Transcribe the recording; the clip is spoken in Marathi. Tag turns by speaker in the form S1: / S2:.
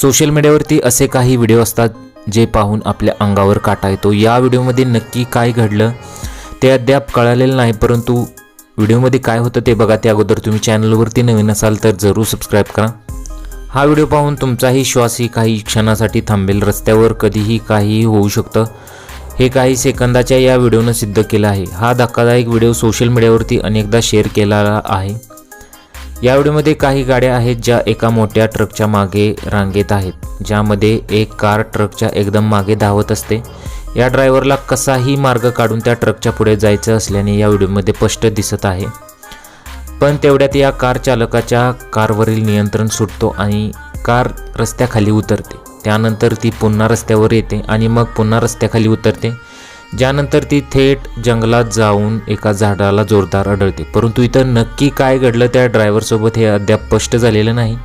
S1: सोशल मीडियावरती असे काही व्हिडिओ असतात जे पाहून आपल्या अंगावर काटा येतो. या व्हिडिओमध्ये नक्की काय घडलं ते अद्याप कळालेलं नाही परंतु व्हिडिओमध्ये काय होतं ते बघा. त्या अगोदर तुम्ही चॅनलवरती नवीन असाल तर जरूर सबस्क्राईब करा. हा व्हिडिओ पाहून तुमचाही श्वासही काही क्षणासाठी थांबेल. रस्त्यावर कधीही काहीही होऊ शकतं. हे काही सेकंदाच्या या व्हिडिओनं सिद्ध केलं आहे. हा धक्कादायक व्हिडिओ सोशल मीडियावरती अनेकदा शेअर केलेला आहे. या व्हिडिओमध्ये काही गाड्या आहेत ज्या एका मोठ्या ट्रकच्या मागे रांगेत आहेत ज्यामध्ये एक कार ट्रकच्या एकदम मागे धावत असते. या ड्रायव्हरला कसाही मार्ग काढून त्या ट्रकच्या पुढे जायचं असल्याने या व्हिडिओमध्ये स्पष्ट दिसत आहे. पण तेवढ्यात या कार चालकाच्या कारवरील नियंत्रण सुटतो आणि कार रस्त्याखाली उतरते. त्यानंतर ती पुन्हा रस्त्यावर येते आणि मग पुन्हा रस्त्याखाली उतरते. ज्यानंतर ती थेट जंगलात जाऊन एका झाडाला जोरदार आढळते. परंतु इथं नक्की काय घडलं त्या ड्रायव्हरसोबत हे अद्याप स्पष्ट झालेलं नाही.